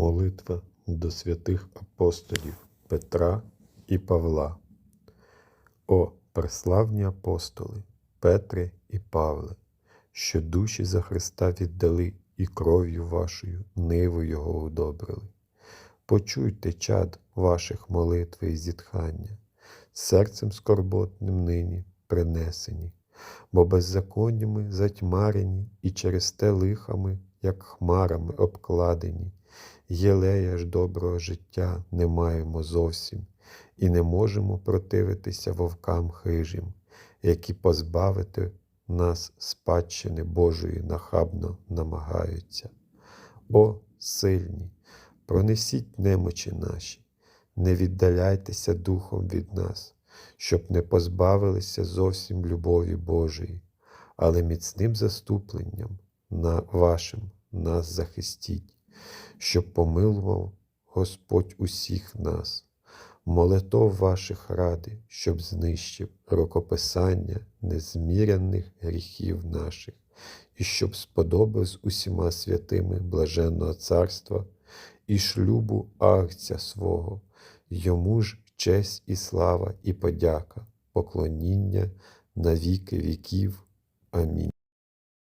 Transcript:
Молитва до святих апостолів Петра і Павла. О, преславні апостоли, Петре і Павле, що душі за Христа віддали і кров'ю вашою ниву Його удобрили. Почуйте чад ваших молитви і зітхання, серцем скорботним нині принесені, бо беззаконнями затьмарені і через те лихами, як хмарами обкладені, єлея ж доброго життя не маємо зовсім, і не можемо противитися вовкам хижим, які позбавити нас спадщини Божої нахабно намагаються. О, сильні! Пронесіть немочі наші, не віддаляйтеся духом від нас, щоб не позбавилися зовсім любові Божої, але міцним заступленням на вашим нас захистіть, щоб помилував Господь усіх нас, молитов ваших ради, щоб знищив рукописання незміряних гріхів наших, і щоб сподобав з усіма святими блаженного царства і шлюбу агця свого, йому ж честь і слава, і подяка, поклоніння на віки віків. Амінь.